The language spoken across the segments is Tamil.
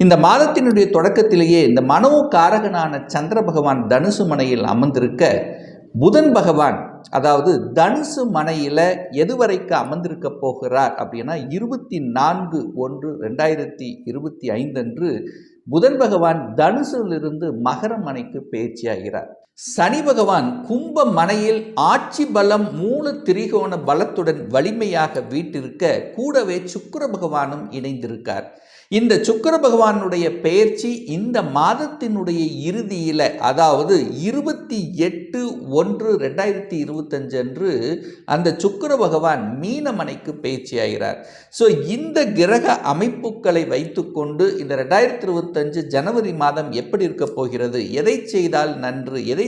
இந்த மாதத்தினுடைய தொடக்கத்திலேயே இந்த மனோ காரகனான சந்திர பகவான் தனுசு மனையில் அமர்ந்திருக்க புதன் பகவான் அதாவது தனுசு மனையில் எதுவரைக்கு அமர்ந்திருக்க போகிறார் அப்படின்னா இருபத்தி நான்கு ஒன்று ரெண்டாயிரத்தி இருபத்தி ஐந்து அன்று புதன் பகவான் தனுசிலிருந்து மகர மனைக்கு பயிற்சியாகிறார் சனி பகவான் கும்ப மனையில் ஆட்சி பலம் மூல திரிகோண பலத்துடன் வலிமையாக வீட்டிருக்க கூடவே சுக்கிர பகவானும் இணைந்திருக்கார். இந்த சுக்கிர பகவானுடைய பெயர்ச்சி இந்த மாதத்தினுடைய இறுதியில் அதாவது இருபத்தி எட்டு ஒன்று ரெண்டாயிரத்தி இருபத்தஞ்சு அன்று அந்த சுக்கிர பகவான் மீனமனைக்கு பயிற்சியாகிறார் ஸோ இந்த கிரக அமைப்புகளை வைத்துக்கொண்டு இந்த ரெண்டாயிரத்தி இருபத்தஞ்சு ஜனவரி மாதம் எப்படி இருக்க போகிறது? எதை செய்தால் நன்று? எதை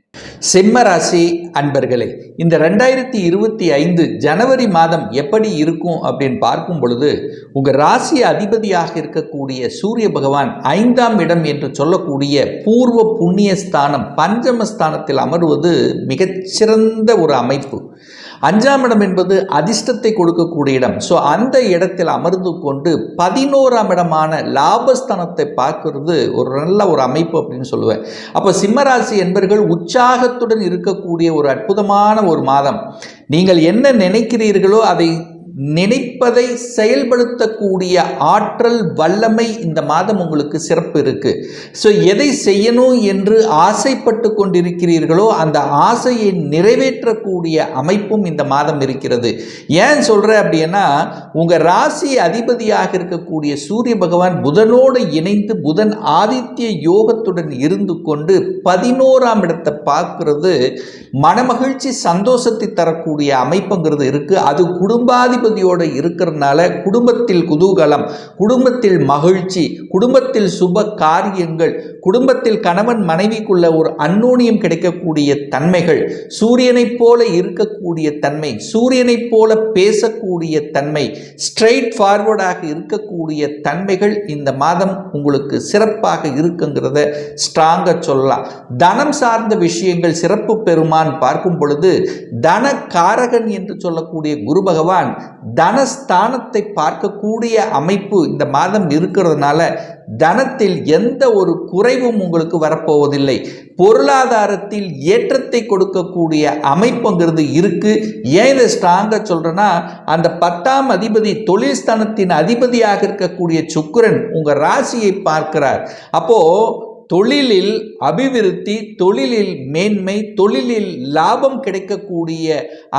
சிம்ம ராசி அன்பர்களே இந்த ரெண்டாயிரத்தி இருபத்தி ஐந்து ஜனவரி மாதம் எப்படி இருக்கும் அப்படின்னு பார்க்கும் பொழுது உங்கள் ராசி அதிபதியாக இருக்கக்கூடிய சூரிய பகவான் ஐந்தாம் இடம் என்று சொல்லக்கூடிய பூர்வ புண்ணிய ஸ்தானம் பஞ்சமஸ்தானத்தில் அமர்வது மிகச்சிறந்த ஒரு அமைப்பு. அஞ்சாம் இடம் என்பது அதிர்ஷ்டத்தை கொடுக்கக்கூடிய இடம். ஸோ அந்த இடத்தில் அமர்ந்து கொண்டு பதினோராம் இடமான லாபஸ்தானத்தை பார்க்கறது ஒரு நல்ல ஒரு அமைப்பு அப்படின்னு சொல்லுவேன். அப்போ சிம்மராசி என்பர்கள் உற்சாகத்துடன் இருக்கக்கூடிய ஒரு அற்புதமான ஒரு மாதம். நீங்கள் என்ன நினைக்கிறீர்களோ அதை நினைப்பதை செயல்படுத்தக்கூடிய ஆற்றல் வல்லமை இந்த மாதம் உங்களுக்கு சிறப்பு இருக்கு. ஸோ எதை செய்யணும் என்று ஆசைப்பட்டு கொண்டிருக்கிறீர்களோ அந்த ஆசையை நிறைவேற்றக்கூடிய அமைப்பும் இந்த மாதம் இருக்கிறது. ஏன் சொல்கிறேன் அப்படின்னா உங்கள் ராசி அதிபதியாக இருக்கக்கூடிய சூரிய பகவான் புதனோடு இணைந்து புதன் ஆதித்ய யோகத்துடன் இருந்து கொண்டு பதினோராம் இடத்தை பார்க்கறது. மனமகிழ்ச்சி சந்தோஷத்தை தரக்கூடிய அமைப்புங்கிறது இருக்குது அது குடும்பாதி குடும்பாதிபதியோடு இருக்கிறதுனால குடும்பத்தில் குதூகலம் குடும்பத்தில் மகிழ்ச்சி குடும்பத்தில் சுப காரியங்கள் குடும்பத்தில் கணவன் மனைவிக்குள்ள ஒரு அந்நூனியம் கிடைக்கக்கூடிய தன்மைகள் சூரியனைப் போல இருக்கக்கூடிய தன்மை சூரியனைப் போல பேசக்கூடிய தன்மை ஸ்ட்ரெயிட் ஃபார்வர்டாக இருக்கக்கூடிய தன்மைகள் இந்த மாதம் உங்களுக்கு சிறப்பாக இருக்குங்கிறத ஸ்ட்ராங்காக சொல்லலாம். தனம் சார்ந்த விஷயங்கள் சிறப்பு பெறுமான் பார்க்கும் பொழுது தன காரகன் என்று சொல்லக்கூடிய குரு பகவான் தனஸ்தானத்தை பார்க்கக்கூடிய அமைப்பு இந்த மாதம் இருக்கிறதுனால தனத்தில் எந்த ஒரு குறைவும் உங்களுக்கு வரப்போவதில்லை. பொருளாதாரத்தில் ஏற்றத்தை கொடுக்கக்கூடிய அமைப்புங்கிறது இருக்கு. ஏன் இதை ஸ்ட்ராங்காக சொல்கிறேன்னா அந்த பத்தாம் அதிபதி தொழில் ஸ்தானத்தின் அதிபதியாக இருக்கக்கூடிய சுக்கரன் உங்கள் ராசியை பார்க்கிறார். அப்போது தொழிலில் அபிவிருத்தி தொழிலில் மேன்மை தொழிலில் லாபம் கிடைக்கக்கூடிய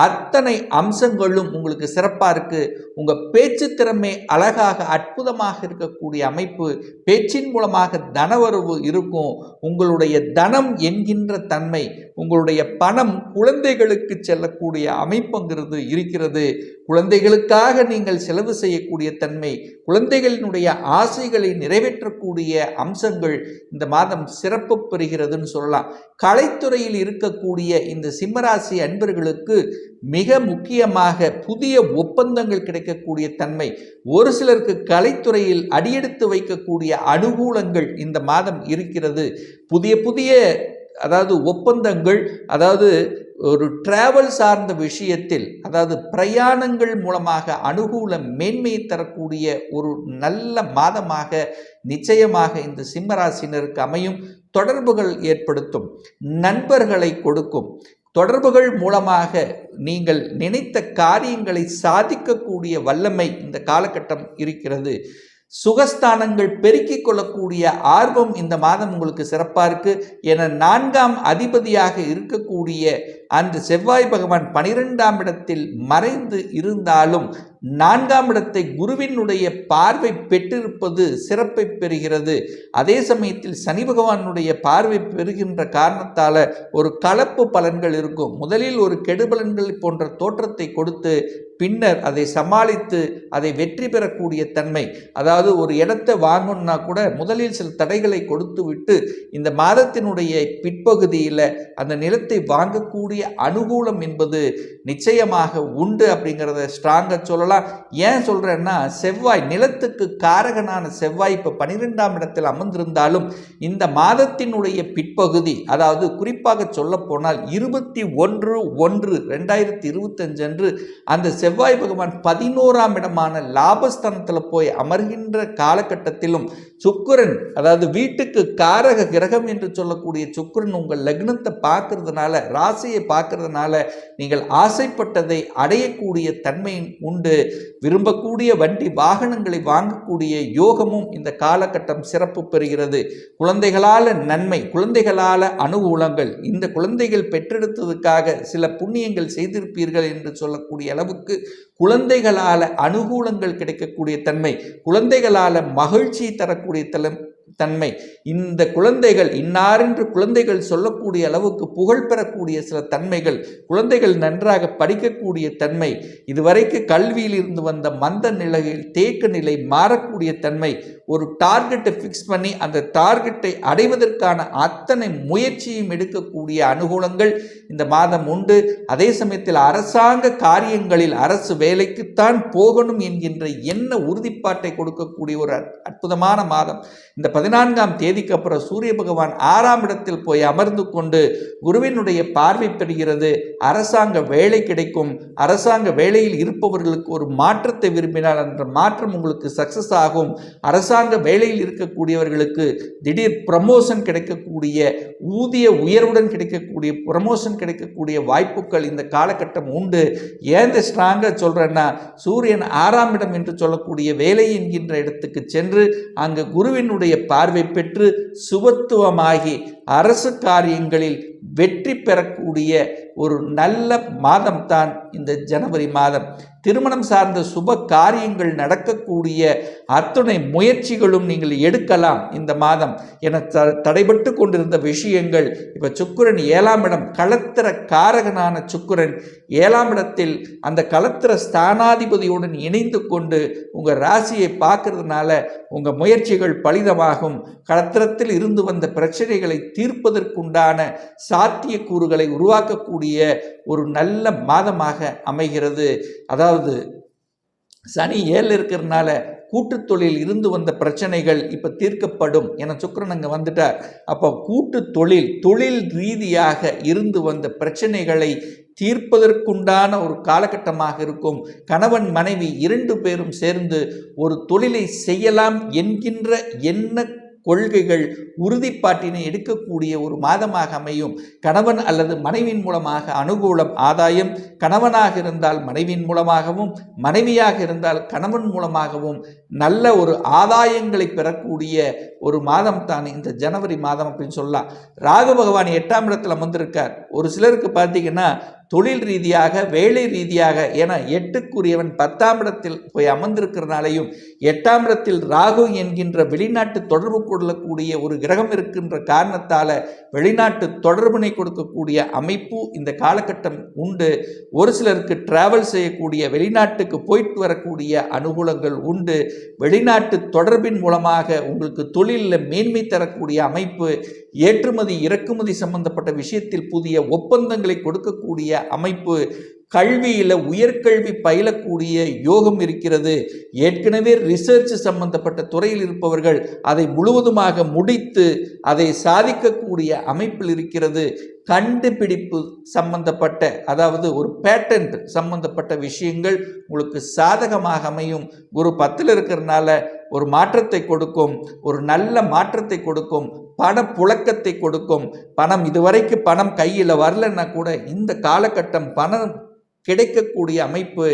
அத்தனை அம்சங்களும் உங்களுக்கு சிறப்பாக இருக்குது உங்கள் பேச்சு திறமை அழகாக அற்புதமாக இருக்கக்கூடிய அமைப்பு பேச்சின் மூலமாக தனவரவு இருக்கும். உங்களுடைய தனம் என்கின்ற தன்மை உங்களுடைய பணம் குழந்தைகளுக்கு செல்லக்கூடிய அமைப்புங்கிறது இருக்கிறது. குழந்தைகளுக்காக நீங்கள் செலவு செய்யக்கூடிய தன்மை குழந்தைகளினுடைய ஆசைகளை நிறைவேற்றக்கூடிய அம்சங்கள் இந்த மாதம் சிறப்பு பெறுகிறதுன்னு சொல்லலாம். கலைத்துறையில் இருக்கக்கூடிய இந்த சிம்மராசி அன்பர்களுக்கு மிக முக்கியமாக புதிய ஒப்பந்தங்கள் கிடைக்கக்கூடிய தன்மை. ஒரு சிலருக்கு கலைத்துறையில் அடியெடுத்து வைக்கக்கூடிய அனுகூலங்கள் இந்த மாதம் இருக்கிறது. புதிய புதிய அதாவது ஒப்பந்தங்கள் அதாவது ஒரு டிராவல் சார்ந்த விஷயத்தில் அதாவது பிரயாணங்கள் மூலமாக அனுகூல மேன்மையை தரக்கூடிய ஒரு நல்ல மாதமாக நிச்சயமாக இந்த சிம்மராசினருக்கு அமையும். தொடர்புகள் ஏற்படுத்தும் நண்பர்களை கொடுக்கும். தொடர்புகள் மூலமாக நீங்கள் நினைத்த காரியங்களை சாதிக்கக்கூடிய வல்லமை இந்த காலகட்டம் இருக்கிறது. சுகஸ்தானங்கள் பெருக்கிக் கொள்ளக்கூடிய ஆர்வம் இந்த மாதம் உங்களுக்கு சிறப்பாக இருக்கு. என நான்காம் அதிபதியாக இருக்கக்கூடிய அன்று செவ்வாய் பகவான் பனிரெண்டாம் இடத்தில் மறைந்து இருந்தாலும் நான்காம் இடத்தை குருவினுடைய பார்வை பெற்றிருப்பது சிறப்பை பெறுகிறது. அதே சமயத்தில் சனி பகவானுடைய பார்வை பெறுகின்ற காரணத்தால் ஒரு கலப்பு பலன்கள் இருக்கும். முதலில் ஒரு கெடுபலன்கள் போன்ற தோற்றத்தை கொடுத்து பின்னர் அதை சமாளித்து அதை வெற்றி பெறக்கூடிய தன்மை. அதாவது ஒரு இடத்தை வாங்கணும்னா கூட முதலில் சில தடைகளை கொடுத்து விட்டு இந்த மாதத்தினுடைய பிற்பகுதியில் அந்த நிலத்தை வாங்கக்கூடிய அனுகூலம் என்பது நிச்சயமாக உண்டு அப்படிங்கிறத ஸ்ட்ராங்காக சொல்லலாம். ஏன் சொல்கிறேன்னா செவ்வாய் நிலத்துக்கு காரகனான செவ்வாய் இப்போ பன்னிரெண்டாம் இடத்தில் அமர்ந்திருந்தாலும் இந்த மாதத்தினுடைய பிற்பகுதி அதாவது குறிப்பாக சொல்ல போனால் இருபத்தி ஒன்று ஒன்று ரெண்டாயிரத்தி இருபத்தஞ்சு அன்று அந்த செவ்வாய் பகவான் பதினோராம் இடமான லாபஸ்தானத்தில் போய் அமர்கின்ற காலகட்டத்திலும் சுக்கரன் அதாவது வீட்டுக்கு காரக கிரகம் என்று சொல்லக்கூடிய சுக்கரன் உங்கள் லக்னத்தை பார்க்கறதுனால ராசியை பார்க்கறதுனால நீங்கள் ஆசைப்பட்டதை அடையக்கூடிய தன்மை உண்டு. விரும்பக்கூடிய வண்டி வாகனங்களை வாங்கக்கூடிய யோகமும் இந்த காலகட்டம் சிறப்பு பெறுகிறது. குழந்தைகளால் நன்மை குழந்தைகளால் அனுகூலங்கள் இந்த குழந்தைகள் பெற்றெடுத்ததுக்காக சில புண்ணியங்கள் செய்திருப்பீர்கள் என்று சொல்லக்கூடிய அளவுக்கு குழந்தைகளால் அனுகூலங்கள் கிடைக்கக்கூடிய தன்மை குழந்தைகளால் மகிழ்ச்சி தரக்கூடிய தலம் தன்மை. இந்த குழந்தைகள் இன்னாரென்று குழந்தைகள் சொல்லக்கூடிய அளவுக்கு புகழ் பெறக்கூடிய சில தன்மைகள் குழந்தைகள் நன்றாக படிக்கக்கூடிய தன்மை இதுவரைக்கு கல்வியில் இருந்து வந்த மந்த நிலையில் தேக்க நிலை மாறக்கூடிய தன்மை ஒரு டார்கெட்டை ஃபிக்ஸ் பண்ணி அந்த டார்கெட்டை அடைவதற்கான அத்தனை முயற்சியும் எடுக்கக்கூடிய அனுகூலங்கள் இந்த மாதம் உண்டு. அதே சமயத்தில் அரசாங்க காரியங்களில் அரசு வேலைக்குத்தான் போகணும் என்கின்ற என்ன உறுதிப்பாட்டை கொடுக்கக்கூடிய ஒரு அற்புதமான மாதம். இந்த பதினான்காம் தேதிக்கு அப்புறம் சூரிய பகவான் ஆறாம் இடத்தில் போய் அமர்ந்து கொண்டு குருவினுடைய பார்வை பெறுகிறது. அரசாங்க வேலை கிடைக்கும். அரசாங்க வேலையில் இருப்பவர்களுக்கு ஒரு மாற்றத்தை விரும்பினால் அந்த மாற்றம் உங்களுக்கு சக்சஸ் ஆகும். அரசாங்க வேலையில் இருக்கக்கூடியவர்களுக்கு திடீர் ப்ரமோஷன் கிடைக்கக்கூடிய ஊதிய உயர்வுடன் கிடைக்கக்கூடிய ப்ரமோஷன் கிடைக்கக்கூடிய வாய்ப்புகள் இந்த காலகட்டம் உண்டு. ஏன் இந்த ஸ்ட்ராங்காக சொல்கிறேன்னா சூரியன் ஆறாம் இடம் என்று சொல்லக்கூடிய வேலை என்கின்ற இடத்துக்கு சென்று அங்கு குருவினுடைய பார்வை பெற்று சுபத்துவமாகி அரசு காரியங்களில் வெற்றி பெறக்கூடிய ஒரு நல்ல மாதம்தான் இந்த ஜனவரி மாதம். திருமணம் சார்ந்த சுப காரியங்கள் நடக்கக்கூடிய அத்துணை முயற்சிகளும் நீங்கள் எடுக்கலாம் இந்த மாதம். என த தடைபட்டு கொண்டிருந்த விஷயங்கள் இப்போ சுக்கிரன் ஏழாம் இடம் களத்திர காரகனான சுக்கிரன் ஏழாம் இடத்தில் அந்த களத்திர ஸ்தானாதிபதியுடன் இணைந்து கொண்டு உங்கள் ராசியை பார்க்கறதுனால உங்கள் முயற்சிகள் பலிதமாகும். களத்திரத்தில் இருந்து வந்த பிரச்சனைகளை தீர்ப்பதற்குண்டான சாத்தியக்கூறுகளை உருவாக்கக்கூடிய ஒரு நல்ல மாதமாக அமைகிறது. அதாவது சனி ஏழில் இருக்கிறதுனால கூட்டுத்தொழில் இருந்து வந்த பிரச்சனைகள் இப்போ தீர்க்கப்படும் என சுக்கரன் அங்கே வந்துட்டார். அப்போ கூட்டு தொழில் தொழில் ரீதியாக இருந்து வந்த பிரச்சனைகளை தீர்ப்பதற்குண்டான ஒரு காலகட்டமாக இருக்கும். கணவன் மனைவி இரண்டு பேரும் சேர்ந்து ஒரு தொழிலை செய்யலாம் என்கின்ற எண்ண கொள்கைகள் உறுதிப்பாட்டினை எடுக்கக்கூடிய ஒரு மாதமாக அமையும். கணவன் அல்லது மனைவியின் மூலமாக அனுகூலம் ஆதாயம் கணவனாக இருந்தால் மனைவியின் மூலமாகவும் மனைவியாக இருந்தால் கணவன் மூலமாகவும் நல்ல ஒரு ஆதாயங்களை பெறக்கூடிய ஒரு மாதம் தான் இந்த ஜனவரி மாதம் அப்படின்னு சொல்லலாம். ராகு பகவான் எட்டாம் இடத்துல வந்திருக்கார் ஒரு சிலருக்கு பார்த்தீங்கன்னா தொழில் ரீதியாக வேலை ரீதியாக என எட்டுக்குரியவன் பத்தாம் இடத்தில் போய் அமர்ந்திருக்கிறனாலையும் எட்டாம் இடத்தில் ராகு என்கின்ற வெளிநாட்டு தொடர்பு கொள்ளக்கூடிய ஒரு கிரகம் இருக்கின்ற காரணத்தால் வெளிநாட்டு தொடர்பினை கொடுக்கக்கூடிய அமைப்பு இந்த காலகட்டம் உண்டு. ஒரு சிலருக்கு டிராவல் செய்யக்கூடிய வெளிநாட்டுக்கு போயிட்டு வரக்கூடிய அனுகூலங்கள் உண்டு. வெளிநாட்டு தொடர்பின் மூலமாக உங்களுக்கு தொழிலில் மேன்மை தரக்கூடிய அமைப்பு ஏற்றுமதி இறக்குமதி சம்பந்தப்பட்ட விஷயத்தில் புதிய ஒப்பந்தங்களை கொடுக்கக்கூடிய அமைப்பு கல்வியில் உயர்கல்வி பயிலக்கூடிய யோகம் இருக்கிறது. ஏற்கனவே ரிசர்ச் சம்பந்தப்பட்ட துறையில் இருப்பவர்கள் அதை முழுவதுமாக முடித்து அதை சாதிக்கக்கூடிய அமைப்பில் இருக்கிறது. கண்டுபிடிப்பு சம்பந்தப்பட்ட அதாவது ஒரு பேட்டன்ட் சம்பந்தப்பட்ட விஷயங்கள் உங்களுக்கு சாதகமாக அமையும். குரு பத்தில் இருக்கிறதுனால ஒரு மாற்றத்தை கொடுக்கும் ஒரு நல்ல மாற்றத்தை கொடுக்கும் பண புழக்கத்தை கொடுக்கும். பணம் இதுவரைக்கு பணம் கையில் வரலன்னா கூட இந்த காலகட்டம் பணம் கிடைக்கக்கூடிய அமைப்பு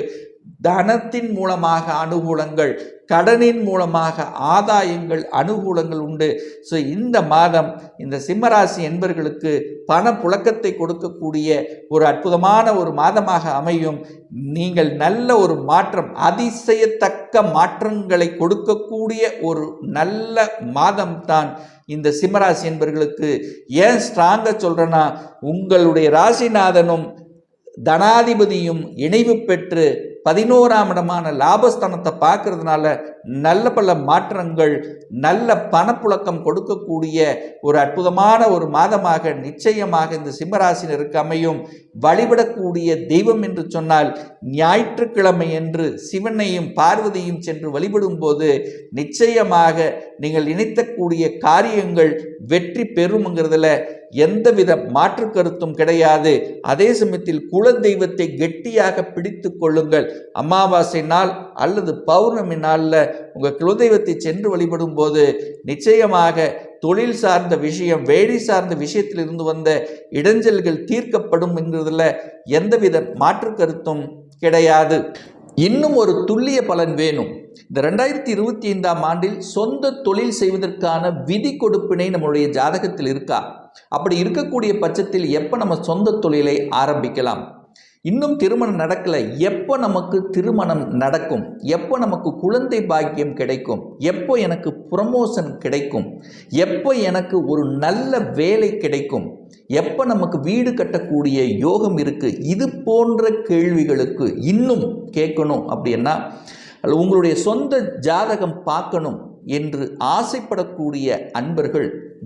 தனத்தின் மூலமாக அனுகூலங்கள் கடனின் மூலமாக ஆதாயங்கள் அனுகூலங்கள் உண்டு. ஸோ இந்த மாதம் இந்த சிம்மராசி என்பர்களுக்கு பண புழக்கத்தை கொடுக்கக்கூடிய ஒரு அற்புதமான ஒரு மாதமாக அமையும். நீங்கள் நல்ல ஒரு மாற்றம் அதிசயத்தக்க மாற்றங்களை கொடுக்கக்கூடிய ஒரு நல்ல மாதம் தான் இந்த சிம்மராசி என்பர்களுக்கு. ஏன் ஸ்ட்ராங்காக சொல்கிறேன்னா உங்களுடைய ராசிநாதனும் தனாதிபதியும் இணைவு பெற்று பதினோராம் இடமான லாபஸ்தானத்தை பார்க்கறதுனால நல்ல பல மாற்றங்கள் நல்ல பணப்புழக்கம் கொடுக்கக்கூடிய ஒரு அற்புதமான ஒரு மாதமாக நிச்சயமாக இந்த சிம்மராசினருக்கு அமையும். வழிபடக்கூடிய தெய்வம் என்று சொன்னால் ஞாயிற்றுக்கிழமை என்று சிவனையும் பார்வதியும் சென்று வழிபடும் போது நிச்சயமாக நீங்கள் நினைத்தக்கூடிய காரியங்கள் வெற்றி பெறும்ங்கிறதுல எந்தவித மாற்று கருத்தும் கிடையாது. அதே சமயத்தில் குல தெய்வத்தை கெட்டியாக பிடித்து கொள்ளுங்கள். அமாவாசை நாள் அல்லது பௌர்ணமி நாளில் உங்கள் குலதெய்வத்தை சென்று வழிபடும் போது நிச்சயமாக தொழில் சார்ந்த விஷயம் வேலை சார்ந்த விஷயத்திலிருந்து வந்த இடைஞ்சல்கள் தீர்க்கப்படும் என்கிறதுல எந்தவித மாற்று கருத்தும் கிடையாது. இன்னும் ஒரு துல்லிய பலன் வேணும். இந்த ரெண்டாயிரத்தி இருபத்தி ஐந்தாம் ஆண்டில் சொந்த தொழில் செய்வதற்கான விதி கொடுப்பினை நம்மளுடைய ஜாதகத்தில் இருக்கா? அப்படி இருக்கக்கூடிய பட்சத்தில் எப்போ நம்ம சொந்த தொழிலை ஆரம்பிக்கலாம்? இன்னும் திருமணம் நடக்கலை. எப்போ நமக்கு திருமணம் நடக்கும்? எப்போ நமக்கு குழந்தை பாக்கியம் கிடைக்கும்? எப்போ எனக்கு ப்ரமோஷன் கிடைக்கும்? எப்போ எனக்கு ஒரு நல்ல வேலை கிடைக்கும்? எப்போ நமக்கு வீடு கட்டக்கூடிய யோகம் இருக்குது இது போன்ற கேள்விகளுக்கு இன்னும் கேட்கணும் அப்படின்னா உங்களுடைய சொந்த ஜாதகம் பார்க்கணும் என்று ஆசைப்படக்கூடிய அன்பர்கள்